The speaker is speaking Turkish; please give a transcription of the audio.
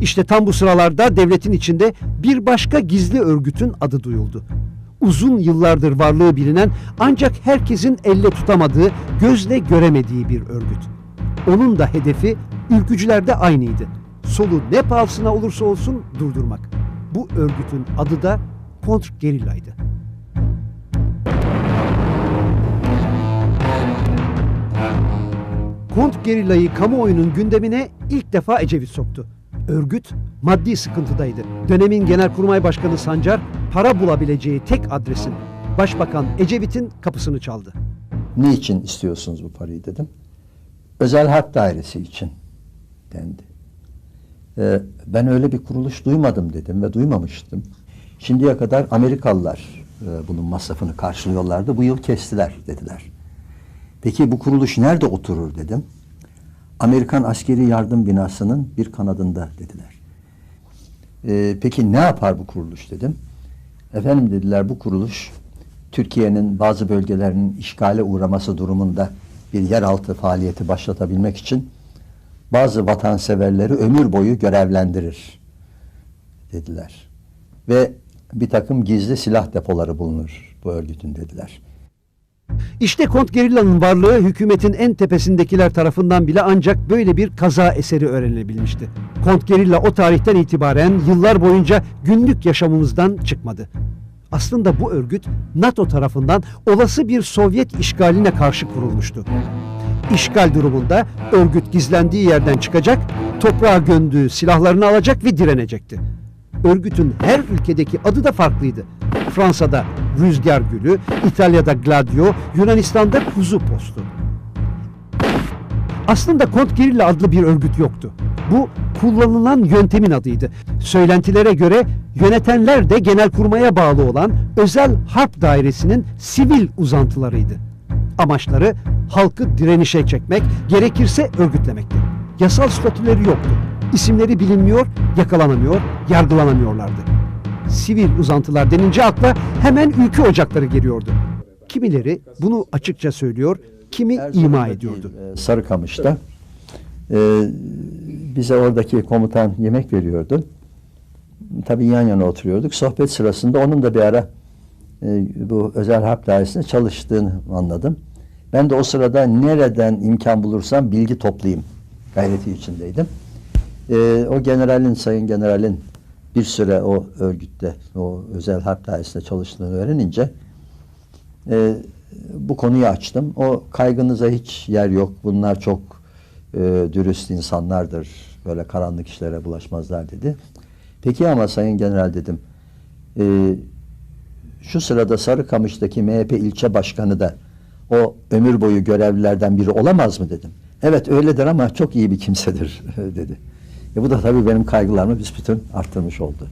İşte tam bu sıralarda devletin içinde bir başka gizli örgütün adı duyuldu. Uzun yıllardır varlığı bilinen ancak herkesin elle tutamadığı, gözle göremediği bir örgüt. Onun da hedefi ülkücülerde aynıydı. Solu ne pahasına olursa olsun durdurmak. Bu örgütün adı da kontrgerilla'ydı. Kontrgerillayı kamuoyunun gündemine ilk defa Ecevit soktu. Örgüt maddi sıkıntıdaydı. Dönemin Genelkurmay Başkanı Sancar para bulabileceği tek adresin Başbakan Ecevit'in kapısını çaldı. Niçin istiyorsunuz bu parayı dedim. Özel harp dairesi için dendi. Ee, ben öyle bir kuruluş duymadım dedim ve duymamıştım. Şimdiye kadar Amerikalılar e, bunun masrafını karşılıyorlardı. Bu yıl kestiler dediler. Peki bu kuruluş nerede oturur dedim. Amerikan Askeri Yardım Binası'nın bir kanadında dediler. Ee, peki ne yapar bu kuruluş dedim. Efendim dediler bu kuruluş Türkiye'nin bazı bölgelerinin işgale uğraması durumunda bir yeraltı faaliyeti başlatabilmek için bazı vatanseverleri ömür boyu görevlendirir dediler. Ve bir takım gizli silah depoları bulunur bu örgütün dediler. İşte kontrgerilla'nın varlığı hükümetin en tepesindekiler tarafından bile ancak böyle bir kaza eseri öğrenilebilmişti. Kontgerilla o tarihten itibaren yıllar boyunca günlük yaşamımızdan çıkmadı. Aslında bu örgüt NATO tarafından olası bir Sovyet işgaline karşı kurulmuştu. İşgal durumunda örgüt gizlendiği yerden çıkacak, toprağa gömdüğü silahlarını alacak ve direnecekti. Örgütün her ülkedeki adı da farklıydı. Fransa'da Rüzgar Gülü, İtalya'da Gladio, Yunanistan'da Kuzu Postu. Aslında Kontgerilla adlı bir örgüt yoktu. Bu kullanılan yöntemin adıydı. Söylentilere göre yönetenler de Genelkurmay'a bağlı olan Özel Harp Dairesi'nin sivil uzantılarıydı. Amaçları halkı direnişe çekmek, gerekirse örgütlemekti. Yasal statüleri yoktu. İsimleri bilinmiyor, yakalanamıyor, yargılanamıyorlardı. Sivil uzantılar denince akla hemen ülke ocakları geliyordu. Kimileri bunu açıkça söylüyor, kimi ima ediyordu. e, Sarıkamış'ta e, bize oradaki komutan yemek veriyordu. Tabii yan yana oturuyorduk. Sohbet sırasında onun da bir ara e, bu özel harp dairesinde çalıştığını anladım. Ben de o sırada nereden imkan bulursam bilgi toplayayım gayreti içindeydim. E, o generalin, sayın generalin bir süre o örgütte, o özel harp dairesinde çalıştığını öğrenince e, bu konuyu açtım. O kaygınıza hiç yer yok. Bunlar çok e, dürüst insanlardır. Böyle karanlık işlere bulaşmazlar dedi. Peki ama Sayın General dedim. e, şu sırada Sarıkamış'taki MHP ilçe başkanı da o ömür boyu görevlilerden biri olamaz mı dedim. Evet öyledir ama çok iyi bir kimsedir dedi. E, bu da tabii benim kaygılarımı büsbütün arttırmış oldu.